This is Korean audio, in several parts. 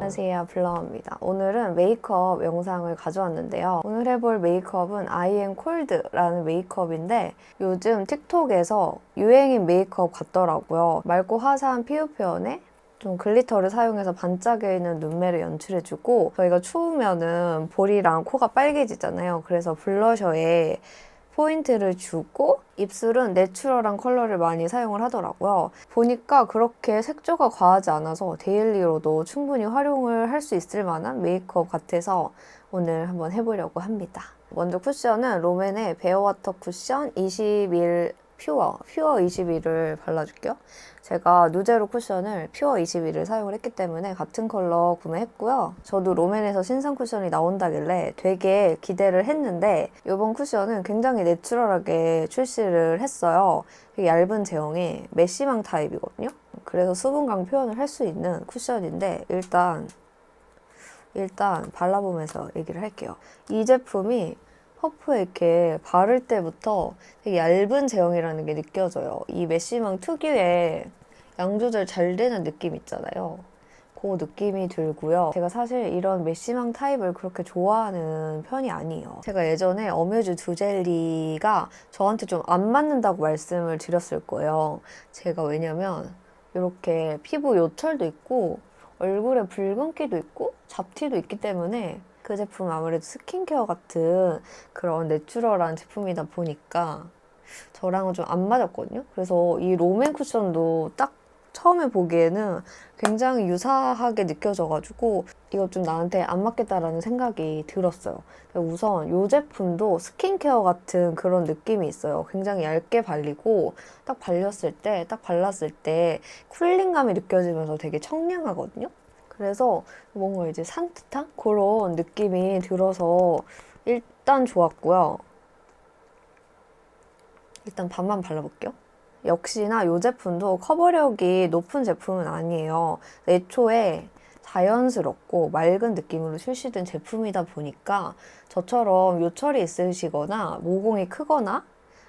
안녕하세요. 블라워입니다. 오늘은 메이크업 영상을 가져왔는데요. 오늘 해볼 메이크업은 아이앤 콜드라는 메이크업인데 요즘 틱톡에서 유행인 메이크업 같더라고요. 맑고 화사한 피부 표현에 좀 글리터를 사용해서 반짝이는 눈매를 연출해주고 저희가 추우면은 볼이랑 코가 빨개지잖아요 그래서 블러셔에 포인트를 주고 입술은 내추럴한 컬러를 많이 사용을 하더라고요. 보니까 그렇게 색조가 과하지 않아서 데일리로도 충분히 활용을 할 수 있을 만한 메이크업 같아서 오늘 한번 해보려고 합니다. 먼저 쿠션은 롬앤의 베어워터 쿠션 21 퓨어, 퓨어 21을 발라줄게요. 제가 누제로 쿠션을 퓨어 21을 사용을 했기 때문에 같은 컬러 구매했고요. 저도 롬앤에서 신상 쿠션이 나온다길래 되게 기대를 했는데 이번 쿠션은 굉장히 내추럴하게 출시를 했어요. 얇은 제형의 메쉬망 타입이거든요. 그래서 수분감 표현을 할 수 있는 쿠션인데 일단 일단 발라보면서 얘기를 할게요. 이 제품이 퍼프에 이렇게 바를 때부터 되게 얇은 제형이라는 게 느껴져요. 이 메쉬망 특유의 양 조절 잘 되는 느낌 있잖아요. 그 느낌이 들고요. 제가 사실 이런 메쉬망 타입을 그렇게 좋아하는 편이 아니에요. 제가 예전에 어뮤즈 두 젤리가 저한테 좀 안 맞는다고 말씀을 드렸을 거예요. 제가 왜냐면 이렇게 피부 요철도 있고 얼굴에 붉은기도 있고 잡티도 있기 때문에 그 제품은 아무래도 스킨케어 같은 그런 내추럴한 제품이다 보니까 저랑은 좀 안 맞았거든요. 그래서 이 롬앤 쿠션도 딱 처음에 보기에는 굉장히 유사하게 느껴져가지고 이거 좀 나한테 안 맞겠다라는 생각이 들었어요. 우선 이 제품도 스킨케어 같은 그런 느낌이 있어요. 굉장히 얇게 발리고 딱 발렸을 때, 딱 발랐을 때 쿨링감이 느껴지면서 되게 청량하거든요. 그래서 뭔가 이제 산뜻한 그런 느낌이 들어서 일단 좋았고요. 일단 반만 발라볼게요. 역시나 이 제품도 커버력이 높은 제품은 아니에요. 애초에 자연스럽고 맑은 느낌으로 출시된 제품이다 보니까 저처럼 요철이 있으시거나 모공이 크거나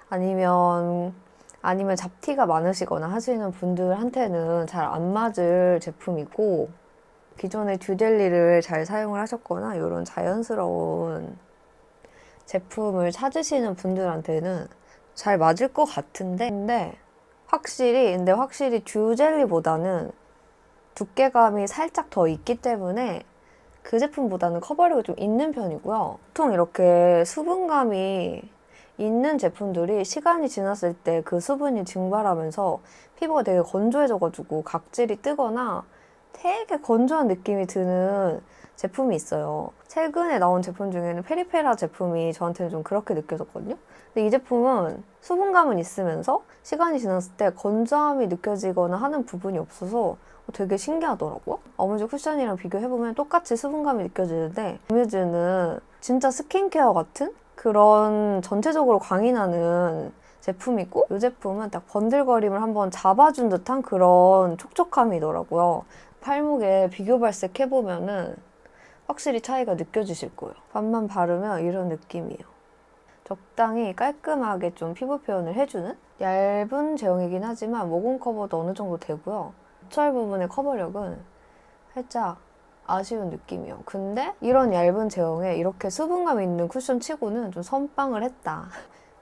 아니면 아니면 잡티가 많으시거나 하시는 분들한테는 잘 안 맞을 제품이고 기존의 듀델리를 잘 사용을 하셨거나 이런 자연스러운 제품을 찾으시는 분들한테는 잘 맞을 것 같은데 근데 확실히 근데 확실히 듀젤리보다는 두께감이 살짝 더 있기 때문에 그 제품보다는 커버력이 좀 있는 편이고요. 보통 이렇게 수분감이 있는 제품들이 시간이 지났을 때 그 수분이 증발하면서 피부가 되게 건조해져가지고 각질이 뜨거나 되게 건조한 느낌이 드는 제품이 있어요. 최근에 나온 제품 중에는 페리페라 제품이 저한테는 좀 그렇게 느껴졌거든요. 근데 이 제품은 수분감은 있으면서 시간이 지났을 때 건조함이 느껴지거나 하는 부분이 없어서 되게 신기하더라고요. 어뮤즈 쿠션이랑 비교해보면 똑같이 수분감이 느껴지는데 어뮤즈는 진짜 스킨케어 같은 그런 전체적으로 나는 제품이고 이 제품은 딱 번들거림을 한번 잡아준 듯한 그런 촉촉함이더라고요. 팔목에 비교 발색해보면은 확실히 차이가 느껴지실 거예요. 반만 바르면 이런 느낌이에요. 적당히 깔끔하게 좀 피부 표현을 해주는 얇은 제형이긴 하지만 모공 커버도 어느 정도 되고요. 철 부분의 커버력은 살짝 아쉬운 느낌이에요. 근데 이런 얇은 제형에 이렇게 수분감 있는 쿠션 치고는 좀 선빵을 했다.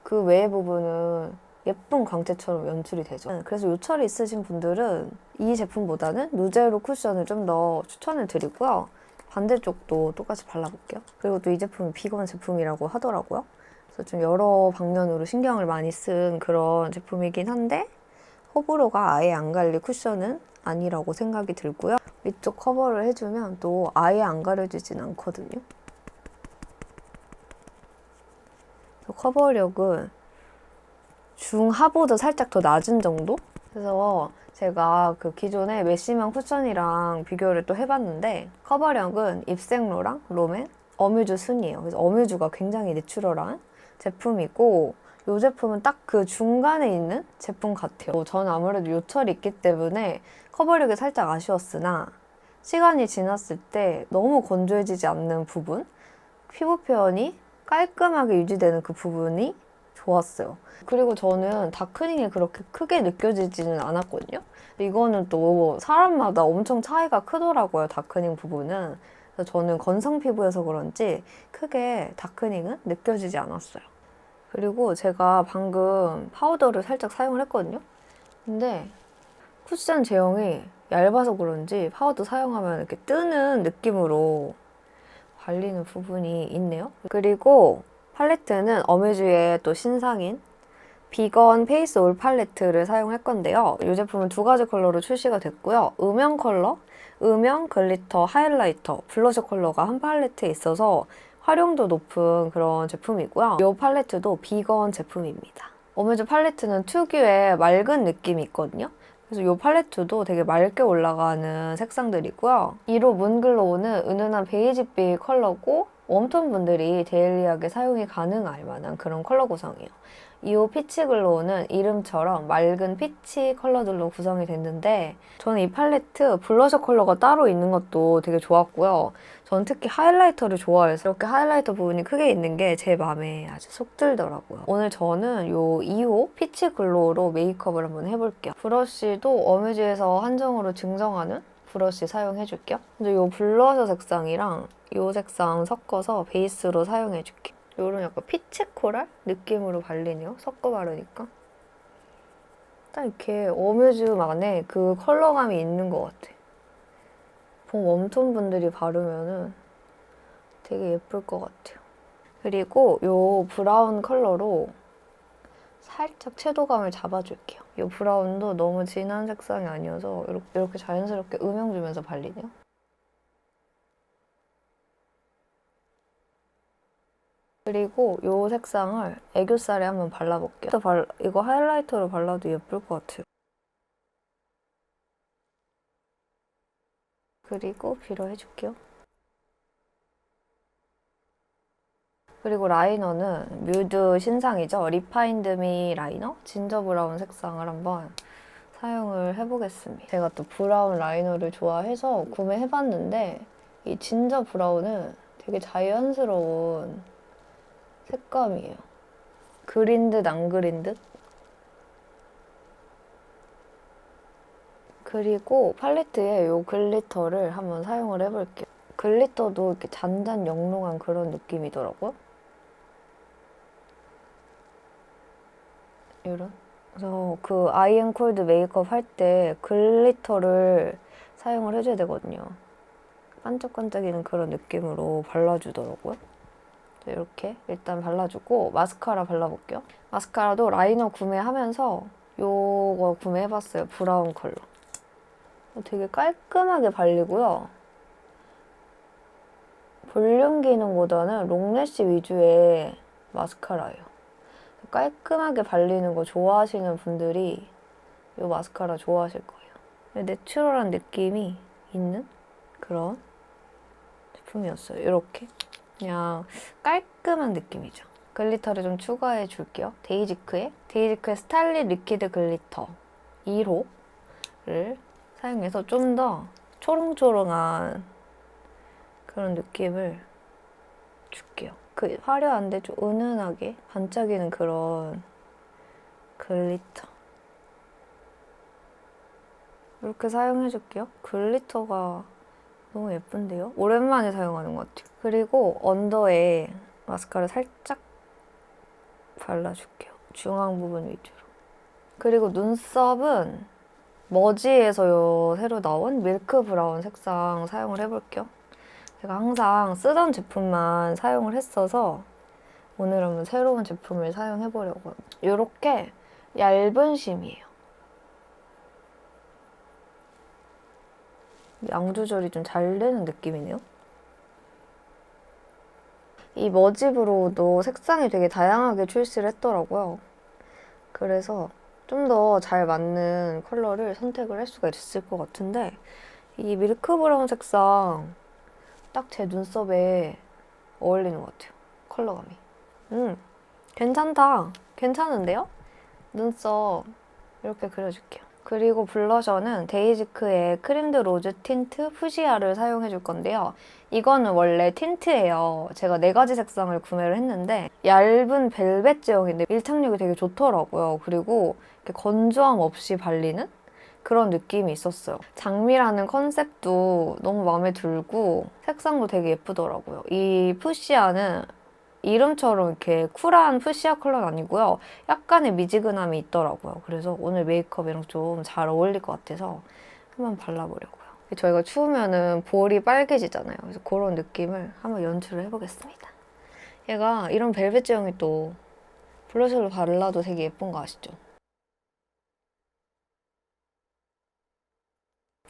그 외의 부분은 예쁜 광채처럼 연출이 되죠. 그래서 요철이 있으신 분들은 이 제품보다는 누제로 쿠션을 좀 더 추천을 드리고요. 반대쪽도 똑같이 발라볼게요. 그리고 또 이 제품이 비건 제품이라고 하더라고요. 그래서 좀 여러 방면으로 신경을 많이 쓴 그런 제품이긴 한데 호불호가 아예 안 갈릴 쿠션은 아니라고 생각이 들고요. 위쪽 커버를 해주면 또 아예 안 가려지진 않거든요. 커버력은 중하보다 살짝 더 낮은 정도? 그래서 제가 그 기존의 메쉬망 쿠션이랑 비교를 또 해봤는데 커버력은 입생로랑 롬앤, 어뮤즈 순이에요. 그래서 어뮤즈가 굉장히 내추럴한 제품이고 이 제품은 딱 그 중간에 있는 제품 같아요. 저는 아무래도 요철이 있기 때문에 커버력이 살짝 아쉬웠으나 시간이 지났을 때 너무 건조해지지 않는 부분, 피부 표현이 깔끔하게 유지되는 그 부분이 좋았어요. 그리고 저는 다크닝이 그렇게 크게 느껴지지는 않았거든요. 이거는 또 사람마다 엄청 차이가 크더라고요, 다크닝 부분은. 그래서 저는 건성 피부여서 그런지 크게 다크닝은 느껴지지 않았어요. 그리고 제가 방금 파우더를 살짝 사용을 했거든요. 근데 쿠션 제형이 얇아서 그런지 파우더 사용하면 이렇게 뜨는 느낌으로 발리는 부분이 있네요. 그리고 팔레트는 어메주의 또 신상인 비건 페이스 올 팔레트를 사용할 건데요. 이 제품은 두 가지 컬러로 출시가 됐고요. 음영 컬러, 음영 글리터 하이라이터, 블러셔 컬러가 한 팔레트에 있어서 활용도 높은 그런 제품이고요. 이 팔레트도 비건 제품입니다. 어메주 팔레트는 특유의 맑은 느낌이 있거든요. 그래서 이 팔레트도 되게 맑게 올라가는 색상들이고요. 1호 문글로우는 은은한 베이지빛 컬러고 웜톤 분들이 데일리하게 사용이 가능할 만한 그런 컬러 구성이에요. 2호 피치 글로우는 이름처럼 맑은 피치 컬러들로 구성이 됐는데 저는 이 팔레트 블러셔 컬러가 따로 있는 것도 되게 좋았고요. 저는 특히 하이라이터를 좋아해서 이렇게 하이라이터 부분이 크게 있는 게 제 마음에 아주 쏙 들더라고요. 오늘 저는 요 2호 피치 글로우로 메이크업을 한번 해볼게요. 브러쉬도 어뮤즈에서 한정으로 증정하는 브러쉬 사용해줄게요. 근데 요 블러셔 색상이랑 요 색상 섞어서 베이스로 사용해줄게요. 요런 약간 피치 코랄 느낌으로 발리네요. 섞어 바르니까. 딱 이렇게 어뮤즈만의 그 컬러감이 있는 것 같아. 봄 웜톤 분들이 바르면은 되게 예쁠 것 같아요. 그리고 요 브라운 컬러로 살짝 채도감을 잡아줄게요. 이 브라운도 너무 진한 색상이 아니어서 이렇게, 자연스럽게 음영 주면서 발리네요. 그리고 이 색상을 애교살에 한번 발라볼게요. 또 발- 이거 하이라이터로 발라도 예쁠 것 같아요. 그리고 뷰러 해줄게요. 그리고 라이너는 뮤드 신상이죠. 리파인드미 라이너 진저 브라운 색상을 한번 사용을 해보겠습니다. 제가 또 브라운 라이너를 좋아해서 구매해봤는데 이 진저 브라운은 되게 자연스러운 색감이에요. 그린 듯 안 그린 듯? 그리고 팔레트에 이 글리터를 한번 사용을 해볼게요. 글리터도 이렇게 잔잔 영롱한 그런 느낌이더라고요. 이런. 그래서 그 아이앤 콜드 메이크업 할 때 글리터를 사용을 해줘야 되거든요. 반짝반짝이는 그런 느낌으로 발라주더라고요. 자, 이렇게 일단 발라주고 마스카라 발라볼게요. 마스카라도 라이너 구매하면서 요거 구매해봤어요. 브라운 컬러. 되게 깔끔하게 발리고요. 볼륨 기능보다는 롱래쉬 위주의 마스카라예요. 깔끔하게 발리는 거 좋아하시는 분들이 이 마스카라 좋아하실 거예요. 내추럴한 느낌이 있는 그런 제품이었어요. 이렇게 그냥 깔끔한 느낌이죠. 글리터를 좀 추가해 줄게요. 데이지크의 데이지크의 스타일리 리퀴드 글리터 1호를 사용해서 좀 더 초롱초롱한 그런 느낌을 줄게요. 그 화려한데 좀 은은하게 반짝이는 그런 글리터. 이렇게 사용해줄게요. 글리터가 너무 예쁜데요? 오랜만에 사용하는 것 같아요. 그리고 언더에 마스카라 살짝 발라줄게요. 중앙 부분 위주로. 그리고 눈썹은 머지에서 요 새로 나온 밀크 브라운 색상 사용을 해볼게요. 제가 항상 쓰던 제품만 사용을 했어서 오늘 한번 새로운 제품을 사용해 보려고. 이렇게 얇은 심이에요. 양 조절이 좀 잘 되는 느낌이네요. 이 머지브로우도 색상이 되게 다양하게 출시를 했더라고요. 그래서 좀 더 잘 맞는 컬러를 선택을 할 수가 있을 것 같은데 이 밀크 브라운 색상 딱 제 눈썹에 어울리는 것 같아요. 컬러감이. 음, 괜찮다. 괜찮은데요? 눈썹 이렇게 그려줄게요. 그리고 블러셔는 데이지크의 크림드 로즈 틴트 푸시아를 사용해 줄 건데요. 이거는 원래 틴트예요. 제가 네 가지 색상을 구매를 했는데 얇은 벨벳 제형인데 밀착력이 되게 좋더라고요. 그리고 이렇게 건조함 없이 발리는 그런 느낌이 있었어요. 장미라는 컨셉도 너무 마음에 들고 색상도 되게 예쁘더라고요. 이 푸시아는 이름처럼 이렇게 쿨한 푸시아 컬러는 아니고요. 약간의 미지근함이 있더라고요. 그래서 오늘 메이크업이랑 좀 잘 어울릴 것 같아서 한번 발라보려고요. 저희가 추우면은 볼이 빨개지잖아요. 그래서 그런 느낌을 한번 연출을 해보겠습니다. 얘가 이런 벨벳 제형이 또 블러셔로 발라도 되게 예쁜 거 아시죠?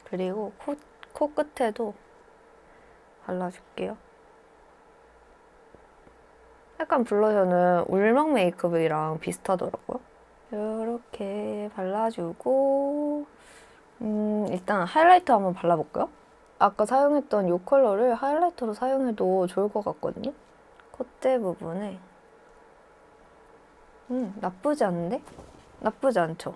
그리고 코, 코 끝에도 발라줄게요. 약간 블러셔는 울먹 메이크업이랑 비슷하더라고요. 이렇게 발라주고 음, 일단 하이라이터 한번 발라볼까요? 아까 사용했던 이 컬러를 하이라이터로 사용해도 좋을 것 같거든요. 콧대 부분에 음, 나쁘지 않은데? 나쁘지 않죠?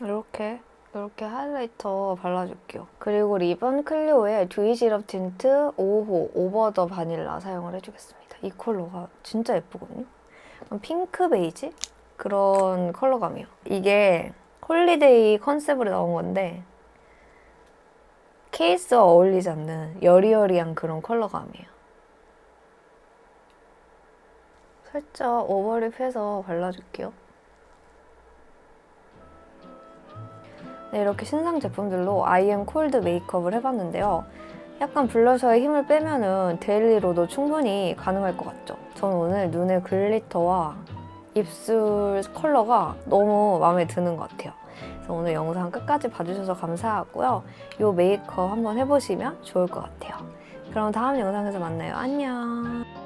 이렇게 이렇게 하이라이터 발라줄게요. 그리고 리본 클리오의 듀이 시럽 틴트 5호 오버 더 바닐라 사용을 해주겠습니다. 이 컬러가 진짜 예쁘거든요. 핑크 베이지? 그런 컬러감이에요. 이게 홀리데이 컨셉으로 나온 건데 케이스와 어울리지 않는 여리여리한 그런 컬러감이에요. 살짝 오버립 해서 발라줄게요. 네, 이렇게 신상 제품들로 아이엠 콜드 메이크업을 해봤는데요. 약간 블러셔의 힘을 빼면은 데일리로도 충분히 가능할 것 같죠? 저는 오늘 눈에 글리터와 입술 컬러가 너무 마음에 드는 것 같아요. 그래서 오늘 영상 끝까지 봐주셔서 감사하고요. 이 메이크업 한번 해보시면 좋을 것 같아요. 그럼 다음 영상에서 만나요. 안녕.